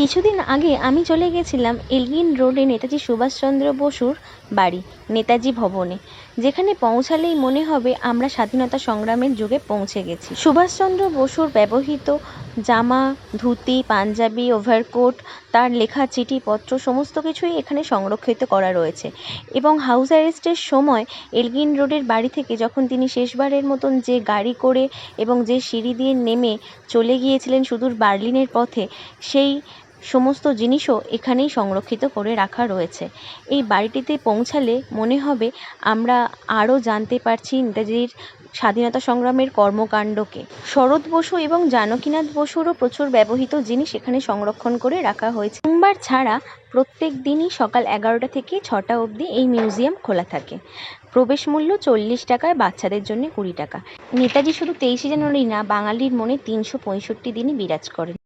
কিছুদিন আগে আমি চলে গেছিলাম এলগিন রোডে নেতাজি সুভাষচন্দ্র বসুর বাড়ি, নেতাজি ভবনে, যেখানে পৌঁছালেই মনে হবে আমরা স্বাধীনতা সংগ্রামের যুগে পৌঁছে গেছি। সুভাষচন্দ্র বসুর ব্যবহৃত জামা, ধুতি, পাঞ্জাবি, ওভারকোট, তার লেখা, চিঠিপত্র, সমস্ত কিছুই এখানে সংরক্ষিত করা রয়েছে এবং হাউস অ্যারেস্টের সময় এলগিন রোডের বাড়ি থেকে যখন তিনি শেষবারের মতন যে গাড়ি করে এবং যে সিঁড়ি দিয়ে নেমে চলে গিয়েছিলেন সুদূর বার্লিনের পথে, সেই সমস্ত জিনিসও এখানেই সংরক্ষিত করে রাখা রয়েছে। এই বাড়িটিতে পৌঁছালে মনে হবে আমরা আরও জানতে পারছি নেতাজির স্বাধীনতা সংগ্রামের কর্মকাণ্ডকে। শরৎ বসু এবং জানকীনাথ বসুরও প্রচুর ব্যবহৃত জিনিস এখানে সংরক্ষণ করে রাখা হয়েছে। সোমবার ছাড়া প্রত্যেক দিনই সকাল এগারোটা থেকে ছটা অবধি এই মিউজিয়াম খোলা থাকে। প্রবেশ মূল্য চল্লিশ টাকায় বাচ্চাদের জন্য কুড়ি টাকা। নেতাজি শুধু তেইশে জানুয়ারি না, বাঙালির মনে তিনশো পঁয়ষট্টি দিনই বিরাজ করেন।